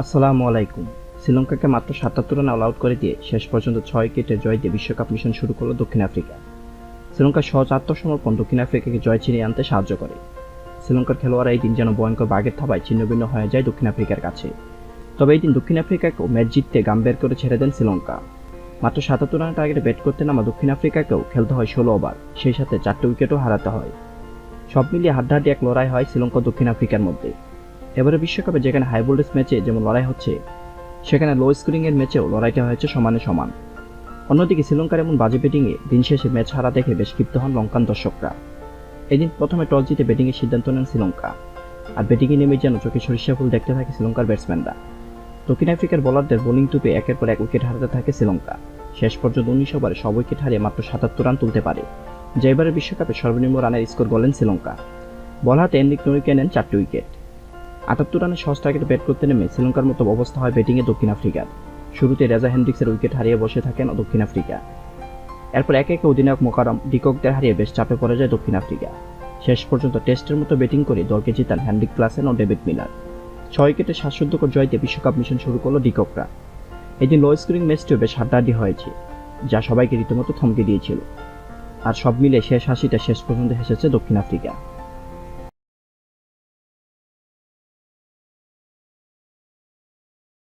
আসসালামু আলাইকুম। শ্রীলঙ্কাকে মাত্র সাতাত্তর রানে অল আউট করে দিয়ে শেষ পর্যন্ত ছয় উইকেটে জয় দিয়ে বিশ্বকাপ মিশন শুরু করল দক্ষিণ আফ্রিকা। শ্রীলঙ্কার সহজ আত্মসমর্পণ দক্ষিণ আফ্রিকাকে জয় ছিনিয়ে আনতে সাহায্য করে। শ্রীলঙ্কার খেলোয়াড়রা এই দিন যেন ভয়ঙ্কর বাঘের থাবায় ছিন্নভিন্ন হয়ে যায় দক্ষিণ আফ্রিকার কাছে। তবে এই দিন দক্ষিণ আফ্রিকাকেও ম্যাচ জিততে গাম বের করে ছেড়ে দেন শ্রীলঙ্কা। মাত্র সাতাত্তর রানের টার্গেটে ব্যাট করতে নামা দক্ষিণ আফ্রিকাকেও খেলতে হয় ষোলো ওভার, সেই সাথে চারটে উইকেটও হারাতে হয়। সব মিলিয়ে হাড্ডাহাড্ডি এক লড়াই হয় শ্রীলঙ্কা দক্ষিণ আফ্রিকার মধ্যে। এবারে বিশ্বকাপে যেখানে হাই ভোল্টেজ ম্যাচে যেমন লড়াই হচ্ছে, সেখানে লো স্কোরিং এর ম্যাচেও লড়াইটা হয়েছে সমানে সমান। অন্যদিকে শ্রীলঙ্কার এমন বাজে ব্যাটিংয়ে দিন শেষে ম্যাচ হারা দেখে বেশ ক্ষিপ্ত হন লঙ্কান দর্শকরা। এদিন প্রথমে টস জিতে ব্যাটিংয়ের সিদ্ধান্ত নেন শ্রীলঙ্কা। আর ব্যাটিংয়ে নেমে যেন চোখে সরিষা ফুল দেখতে থাকে শ্রীলঙ্কার ব্যাটসম্যানরা দক্ষিণ আফ্রিকার বোলারদের বোলিং টুপে একের পর এক উইকেট হারাতে থাকে শ্রীলঙ্কা। শেষ পর্যন্ত উনিশ ওভারে সব উইকেট হারিয়ে মাত্র সাতাত্তর রান তুলতে পারে। যে এবারের বিশ্বকাপে সর্বনিম্ন রানের স্কোর গলেন শ্রীলঙ্কা। বল হাতে এনরিক নরিকে নেন চারটি উইকেট আটাত্তর রানের সহজ টার্গেটে ব্যাট করতে নেমে শ্রীলঙ্কার মতো অবস্থা হয় ব্যাটিংয়ে দক্ষিণ আফ্রিকার। শুরুতে রেজা হেন্ড্রিক্সের উইকেট হারিয়ে বসে থাকেন দক্ষিণ আফ্রিকা। এরপর একে একে অধিনায়ক মোকারম ডিককদের হারিয়ে বেশ চাপে পড়ে যায় দক্ষিণ আফ্রিকা। শেষ পর্যন্ত টেস্টের মতো ব্যাটিং করে দলকে জিতান হ্যান্ড্রিক ক্লাসেন ও ডেভিড মিলার। ছয় উইকেটে শ্বাসরুদ্ধকর জয়তে বিশ্বকাপ মিশন শুরু করল ডিককরা। এদিন লো স্কোরিং ম্যাচটিও বেশ হাড্ডাহাড্ডি হয়েছে, যা সবাইকে রীতিমতো থমকে দিয়েছিল। আর সব মিলে শেষ হাসিটা শেষ পর্যন্ত হেসেছে দক্ষিণ আফ্রিকা।